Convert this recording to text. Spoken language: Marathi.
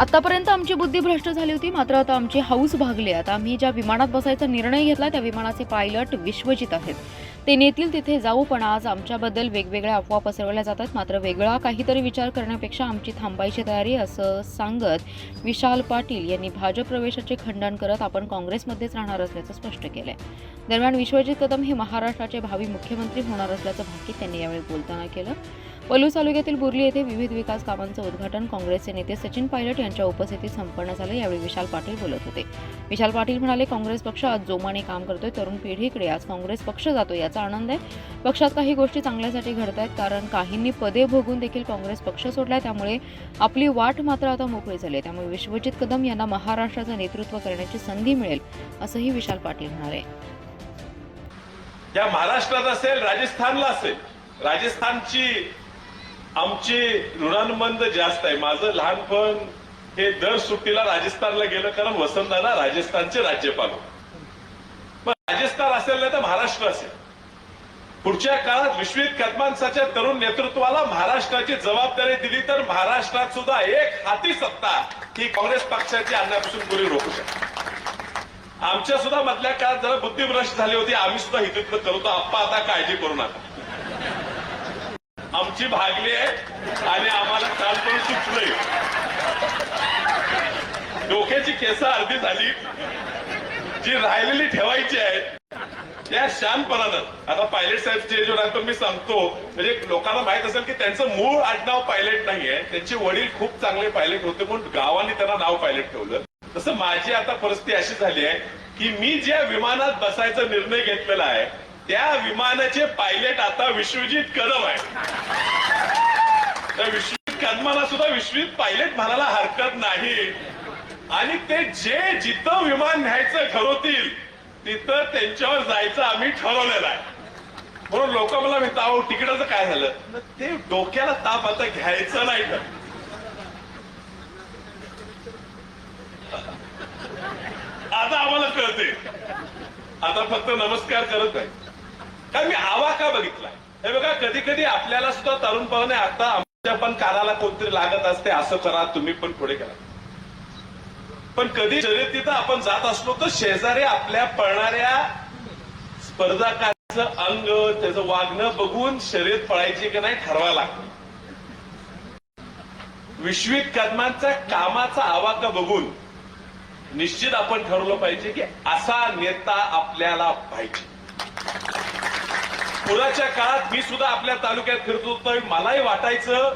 आतापर्यंत आमची बुद्धी भ्रष्ट झाली होती मात्र आता आमची हाऊस भागली आता आम्ही ज्या विमानात बसायचा निर्णय घेतला त्या विमानाचे पायलट विश्वजित आहेत. ते नेतील तिथे जाऊ पण आज आमच्याबद्दल वेगवेगळ्या अफवा पसरवल्या जातात मात्र वेगळा काहीतरी विचार करण्यापेक्षा आमची थांबायची तयारी असं सांगत विशाल पाटील यांनी भाजप प्रवेशाचे खंडन करत आपण काँग्रेसमध्येच राहणार असल्याचं स्पष्ट केलंय. दरम्यान विश्वजित कदम हे महाराष्ट्राचे भावी मुख्यमंत्री होणार असल्याचं भाकीत त्यांनी यावेळी बोलताना केलं. पलूस तालुक्यातील बुर्ली येथे विविध विकास कामांचं उद्घाटन काँग्रेसचे नेते सचिन पायलट यांच्या उपस्थितीत संपन्न झालं यावेळी विशाल पाटील बोलत होते. विशाल पाटील म्हणाले काँग्रेस पक्ष आज जोमाने काम करतोय तरुण पिढीकडे आज काँग्रेस पक्ष जातो याचा आनंद आहे. पक्षात काही गोष्टी चांगल्यासाठी घडत आहेत कारण काहींनी पदे भोगून देखील काँग्रेस पक्ष सोडलाय. त्यामुळे आपली वाट मात्र आता मोकळी झाली आहे. त्यामुळे विश्वजित कदम यांना महाराष्ट्राचं नेतृत्व करण्याची संधी मिळेल असंही विशाल पाटील म्हणाले. त्या महाराष्ट्रात असेल राजस्थानला असेल राजस्थानची आमची ऋणानुबंध जास्त आहे. माझं लहानपण हे दर सुट्टीला राजस्थानला गेलं कारण वसंतदादा राजस्थानचे राज्यपाल होते. राजस्थान असेल नाही तर महाराष्ट्र असेल. पुढच्या काळात विश्वित कदमांसाच्या तरुण नेतृत्वाला महाराष्ट्राची जबाबदारी दिली तर महाराष्ट्रात सुद्धा एक हाती सत्ता ही काँग्रेस पक्षाची आणण्यापासून कोणी रोखू शकते. आमच्या सुद्धा मधल्या काळात जरा बुद्धिभ्रष्ट झाली होती. आम्ही सुद्धा हितून करतो आप्पा आता काळजी करू नका. आमची भागली आहे आणि आम्हाला कालपर्यंत सुचलंय डोक्याची केस अर्धी झाली. जी राहिलेली ठेवायची आहे त्या शानपणानं. आता पायलट साहेब स्टेजवर आहे मी सांगतो. म्हणजे लोकांना माहीत असेल की त्यांचं मूळ आडनाव पायलट नाहीये. त्यांचे वडील खूप चांगले पायलट होते म्हणून गावाने त्यांना नाव पायलट ठेवलं. तसं माझी आता परिस्थिती अशी झाली आहे की मी ज्या विमानात बसायचा निर्णय घेतलेला आहे त्या विमानाचे पायलट आता विश्वजित कदम आहे त्या विश्वजित कदमाला सुद्धा विश्वजित पायलट म्हणायला हरकत नाही. आणि ते जे जिथं विमान न्यायचं ठरवतील तिथं त्यांच्यावर जायचं आम्ही ठरवलेलं आहे. म्हणून लोक मला म्हणतात अहो तिकिटाचं काय झालं? ते डोक्याला ताप आता घ्यायचं नाही तर. आता आम्हाला कळते आता फक्त नमस्कार करत आहे. कारण मी आवा का बघितला हे बघा कधी कधी आपल्याला सुद्धा तरुण तरुणपणाने आता आमच्या पण कानाला कोणतरी लागत असते असं करा तुम्ही पण पुढे करा. पण कधी शर्यतीत आपण जात असलो तर शेजारी आपल्या पळणाऱ्या स्पर्धकांचं अंग त्याचं वागणं बघून शर्यत पळायची की नाही ठरवा लागतं. विश्वित कदमांचा कामाचा आवाका बघून निश्चित आपण ठरवलं पाहिजे की असा नेता आपल्याला पाहिजे. पुराच्या काळात मी सुद्धा आपल्या तालुक्यात फिरत होतो. मलाही वाटायचं